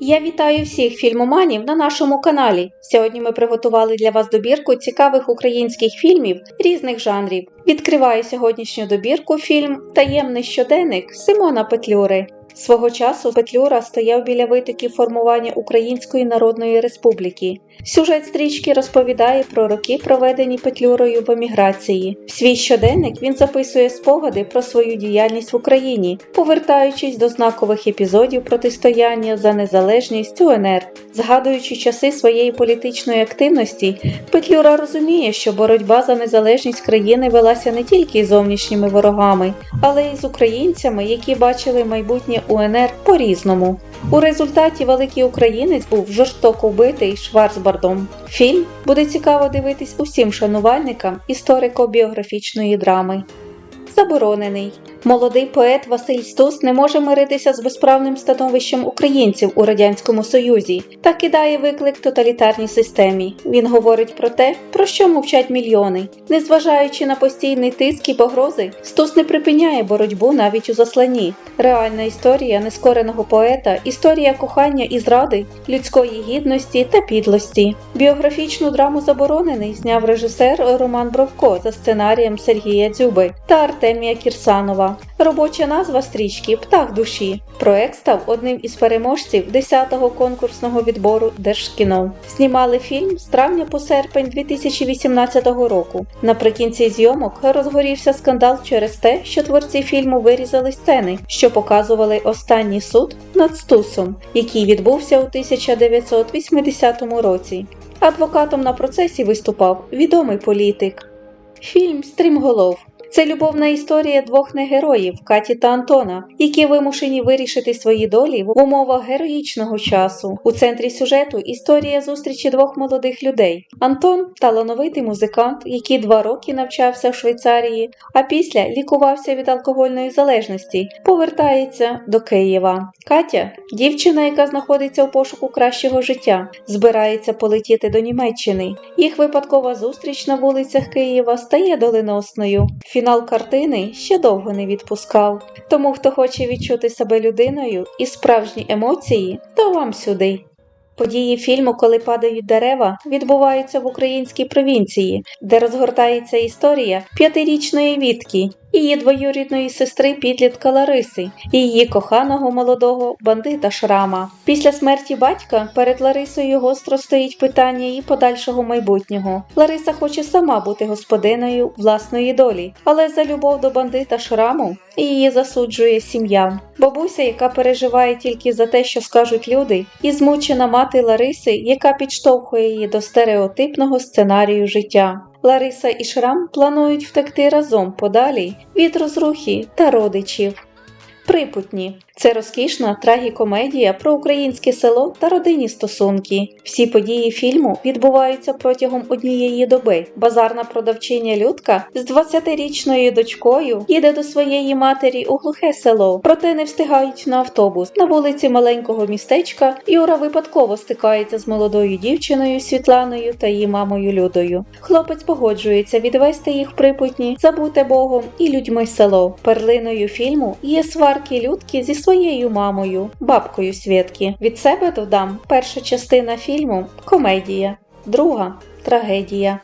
Я вітаю всіх фільмоманів на нашому каналі. Сьогодні ми приготували для вас добірку цікавих українських фільмів різних жанрів. Відкриваю сьогоднішню добірку фільм Таємний щоденник Симона Петлюри. Свого часу Петлюра стояв біля витоків формування Української Народної Республіки. Сюжет стрічки розповідає про роки, проведені Петлюрою в еміграції. В свій щоденник він записує спогади про свою діяльність в Україні, повертаючись до знакових епізодів протистояння за незалежність УНР. Згадуючи часи своєї політичної активності, Петлюра розуміє, що боротьба за незалежність країни велася не тільки зовнішніми ворогами, але й з українцями, які бачили майбутнє УНР по-різному. У результаті великий українець був жорстоко вбитий Шварцбардом. Фільм буде цікаво дивитись усім шанувальникам історико-біографічної драми. Заборонений. Молодий поет Василь Стус не може миритися з безправним становищем українців у Радянському Союзі та кидає виклик тоталітарній системі. Він говорить про те, про що мовчать мільйони. Незважаючи на постійний тиск і погрози, Стус не припиняє боротьбу навіть у засланні. Реальна історія нескореного поета, історія кохання і зради, людської гідності та підлості. Біографічну драму заборонений зняв режисер Роман Бровко за сценарієм Сергія Дзюби та Артемія Кірсанова. Робоча назва стрічки Птах душі. Проект став одним із переможців 10-го конкурсного відбору Держкіно. Знімали фільм з травня по серпень 2018 року. Наприкінці зйомок розгорівся скандал через те, що творці фільму вирізали сцени, що показували останній суд над Стусом, який відбувся у 1980 році. Адвокатом на процесі виступав відомий політик. Фільм Стрімголов. Це любовна історія двох негероїв Каті та Антона, які вимушені вирішити свої долі в умовах героїчного часу. У центрі сюжету історія зустрічі двох молодих людей. Антон талановитий музикант, який два роки навчався в Швейцарії, а після лікувався від алкогольної залежності, повертається до Києва. Катя дівчина, яка знаходиться у пошуку кращого життя, збирається полетіти до Німеччини. Їх випадкова зустріч на вулицях Києва стає доленосною. Фінал картини ще довго не відпускав. Тому, хто хоче відчути себе людиною і справжні емоції, то вам сюди. Події фільму, коли падають дерева, відбуваються в українській провінції, де розгортається історія п'ятирічної Вітки, її двоюрідної сестри підлітка Лариси і її коханого молодого бандита Шрама. Після смерті батька перед Ларисою гостро стоїть питання її подальшого майбутнього. Лариса хоче сама бути господиною власної долі, але за любов до бандита Шраму її засуджує сім'я. Бабуся, яка переживає тільки за те, що скажуть люди, і змучена мати Лариси, яка підштовхує її до стереотипного сценарію життя. Лариса і Шрам планують втекти разом подалі від розрухи та родичів. Припутні це розкішна трагікомедія про українське село та родинні стосунки. Всі події фільму відбуваються протягом однієї доби. Базарна продавчиня Людка з 20-річною дочкою їде до своєї матері у глухе село, проте не встигають на автобус. На вулиці маленького містечка Юра випадково стикається з молодою дівчиною Світланою та її мамою Людою. Хлопець погоджується відвести їх припутні, забуте Богом і людьми село. Перлиною фільму є сварки Людки зі своєю мамою, бабкою Свєтки. Від себе додам перша частина фільму комедія, друга трагедія.